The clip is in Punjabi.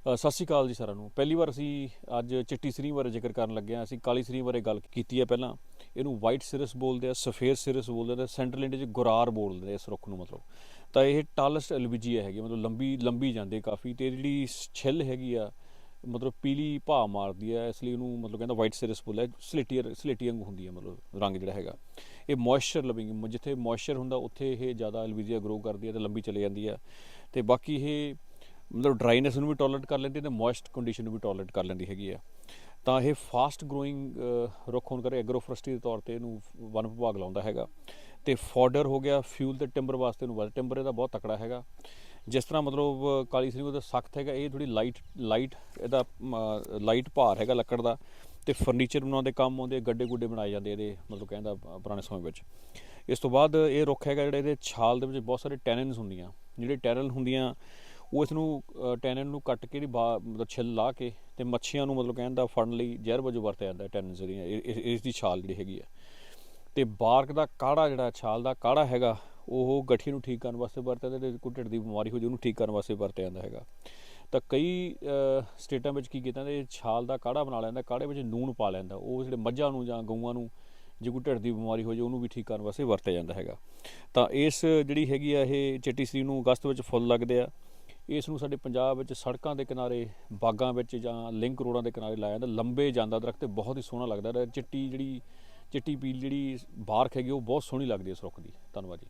ਸਤਿ ਸ਼੍ਰੀ ਅਕਾਲ ਜੀ ਸਾਰਿਆਂ ਨੂੰ। ਪਹਿਲੀ ਵਾਰ ਅਸੀਂ ਅੱਜ ਚਿੱਟੀ ਸਰੀ ਬਾਰੇ ਜ਼ਿਕਰ ਕਰਨ ਲੱਗੇ ਹਾਂ। ਅਸੀਂ ਕਾਲੀ ਸਰੀ ਬਾਰੇ ਗੱਲ ਕੀਤੀ ਹੈ ਪਹਿਲਾਂ। ਇਹਨੂੰ ਵਾਈਟ ਸਿਰਸ ਬੋਲਦੇ ਆ, ਸਫੇਦ ਸਿਰਸ ਬੋਲਦੇ ਆ ਸੈਂਟਰਲ ਇੰਡੀਆ 'ਚ ਗੁਰਾਰ ਬੋਲਦੇ ਆ ਇਸ ਰੁੱਖ ਨੂੰ ਮਤਲਬ। ਤਾਂ ਇਹ ਟਾਲੈਸਟ ਐਲਬੀਜੀਆ ਹੈਗੀ ਮਤਲਬ ਲੰਬੀ ਲੰਬੀ ਜਾਂਦੇ ਕਾਫੀ ਤੇ ਇਹਦੀ ਜਿਹੜੀ ਛਿੱਲ ਹੈਗੀ ਆ, ਮਤਲਬ ਪੀਲੀ ਭਾ ਮਾਰਦੀ ਹੈ ਇਸ ਲਈ ਉਹਨੂੰ ਮਤਲਬ ਕਹਿੰਦਾ ਵਾਈਟ ਸਿਰਸ ਬੋਲਿਆ। ਸਲੇਟੀਅਰ ਸਲੇਟੀ ਵਾਂਗੂ ਹੁੰਦੀ ਹੈ ਮਤਲਬ ਰੰਗ ਜਿਹੜਾ ਹੈਗਾ। ਇਹ ਮੋਇਸਚਰ ਲਵਿੰਗ, ਜਿੱਥੇ ਮੋਇਸਚਰ ਹੁੰਦਾ, ਉੱਥੇ ਇਹ ਜ਼ਿਆਦਾ ਐਲਬੀਜੀਆ ਗਰੋ ਕਰਦੀ ਹੈ ਤੇ ਲੰਬੀ ਚਲੇ ਜਾਂਦੀ ਹੈ ਤੇ ਬਾਕੀ ਇਹ ਮਤਲਬ ਡਰਾਈਨੈਸ ਨੂੰ ਵੀ ਟੋਲਰੇਟ ਕਰ ਲੈਂਦੀ ਹੈ ਤੇ ਮੋਇਸਟ ਕੰਡੀਸ਼ਨ ਨੂੰ ਵੀ ਟੋਲਰੇਟ ਕਰ ਲੈਂਦੀ ਹੈਗੀ ਆ। ਤਾਂ ਇਹ ਫਾਸਟ ਗਰੋਇੰਗ ਰੁੱਖ ਹੋਣ ਕਰਕੇ ਐਗਰੋਫੋਰੈਸਟਰੀ ਦੇ ਤੌਰ ਤੇ ਇਹਨੂੰ ਵਨ ਵਿਭਾਗ ਲਾਉਂਦਾ ਹੈਗਾ। ਤੇ ਫੋਡਰ ਹੋ ਗਿਆ, ਫਿਊਲ ਤੇ ਟਿੰਬਰ ਵਾਸਤੇ ਇਹਨੂੰ ਵਾਸਤੇ ਟਿੰਬਰ ਇਹਦਾ ਬਹੁਤ ਤਕੜਾ ਹੈਗਾ। ਜਿਸ ਤਰ੍ਹਾਂ ਮਤਲਬ ਕਾਲੀ ਸਿੰਘ ਉਹਦਾ ਸਖਤ ਹੈਗਾ, ਇਹ ਥੋੜੀ ਲਾਈਟ ਲਾਈਟ ਇਹਦਾ ਲਾਈਟ ਭਾਰ ਹੈਗਾ ਲੱਕੜ ਦਾ। ਤੇ ਫਰਨੀਚਰ ਬਣਾਉਣ ਦੇ ਕੰਮ ਆਉਂਦੇ ਗੱਡੇ ਗੁੱਡੇ ਬਣਾਏ ਜਾਂਦੇ ਇਹਦੇ, ਮਤਲਬ ਕਹਿੰਦਾ ਪੁਰਾਣੇ ਸਮੇਂ ਵਿੱਚ। ਇਸ ਤੋਂ ਬਾਅਦ ਇਹ ਰੁੱਖ ਹੈਗਾ ਜਿਹੜਾ ਇਹਦੇ ਛਾਲ ਦੇ ਵਿੱਚ ਬਹੁਤ ਸਾਰੇ ਟੈਨਨਸ ਹੁੰਦੀਆਂ। ਜਿਹੜੇ ਟੈਨਲ ਹੁੰਦੀਆਂ ਉਹ ਇਸ ਨੂੰ ਟੈਨਨ ਨੂੰ ਕੱਟ ਕੇ ਦੀ ਮਤਲਬ ਛਿੱਲ ਲਾ ਕੇ ਤੇ ਮੱਛੀਆਂ ਨੂੰ ਮਤਲਬ ਕਹਿੰਦਾ ਫੜਨ ਲਈ ਜ਼ਹਿਰ ਵਜੋਂ ਵਰਤਿਆ ਜਾਂਦਾ ਟੈਨਨ ਜਿਹੜੀਆਂ ਇਹ- ਇਸ ਦੀ ਛਾਲ ਜਿਹੜੀ ਹੈਗੀ ਆ ਤੇ ਬਾਰਕ ਦਾ ਕਾੜਾ ਜਿਹੜਾ ਛਾਲ ਦਾ ਕਾੜਾ ਹੈਗਾ, ਉਹ ਗਠੀ ਨੂੰ ਠੀਕ ਕਰਨ ਵਾਸਤੇ ਵਰਤਿਆ ਜਾਂਦਾ ਤੇ ਕੋਈ ਢਿੱਡ ਦੀ ਬਿਮਾਰੀ ਹੋ ਜੇ ਉਹਨੂੰ ਠੀਕ ਕਰਨ ਵਾਸਤੇ ਵਰਤਿਆ ਜਾਂਦਾ ਹੈਗਾ। ਤਾਂ ਕਈ ਸਟੇਟਾਂ ਵਿੱਚ ਕੀ ਕੀਤਾ ਜਾਂਦੇ ਛਾਲ ਦਾ ਕਾੜਾ ਬਣਾ ਲੈਂਦਾ, ਕਾੜੇ ਵਿੱਚ ਨੂਣ ਪਾ ਲੈਂਦਾ। ਉਹ ਜਿਹੜੇ ਮੱਝਾਂ ਨੂੰ ਜਾਂ ਗਊਆਂ ਨੂੰ, ਜੇ ਕੋਈ ਢਿੱਡ ਦੀ ਬਿਮਾਰੀ ਹੋ ਜੇ ਉਹਨੂੰ ਵੀ ਠੀਕ ਕਰਨ ਵਾਸਤੇ ਵਰਤਿਆ ਜਾਂਦਾ ਹੈਗਾ। ਤਾਂ ਇਸ ਜਿਹੜੀ ਹੈਗੀ ਆ, ਇਹ ਚਿੱਟੀ ਸਰੀ ਨੂੰ ਅਗਸਤ ਵਿੱਚ ਫੁੱਲ ਲੱਗਦੇ ਆ। ਇਸ ਨੂੰ ਸਾਡੇ ਪੰਜਾਬ ਵਿੱਚ ਸੜਕਾਂ ਦੇ ਕਿਨਾਰੇ, ਬਾਗਾਂ ਵਿੱਚ ਜਾਂ ਲਿੰਕ ਰੋਡਾਂ ਦੇ ਕਿਨਾਰੇ ਲਾਇਆ ਜਾਂਦਾ, ਲੰਬੇ ਜਾਂਦਾ ਦਰਖਤ ਬਹੁਤ ਹੀ ਸੋਹਣਾ ਲੱਗਦਾ ਚਿੱਟੀ ਜਿਹੜੀ, ਚਿੱਟੀ ਪੀਲ ਜਿਹੜੀ ਬਾਰਕ ਹੈਗੀ, ਉਹ ਬਹੁਤ ਸੋਹਣੀ ਲੱਗਦੀ ਹੈ ਇਸ ਰੁੱਖ ਦੀ। ਧੰਨਵਾਦ ਜੀ।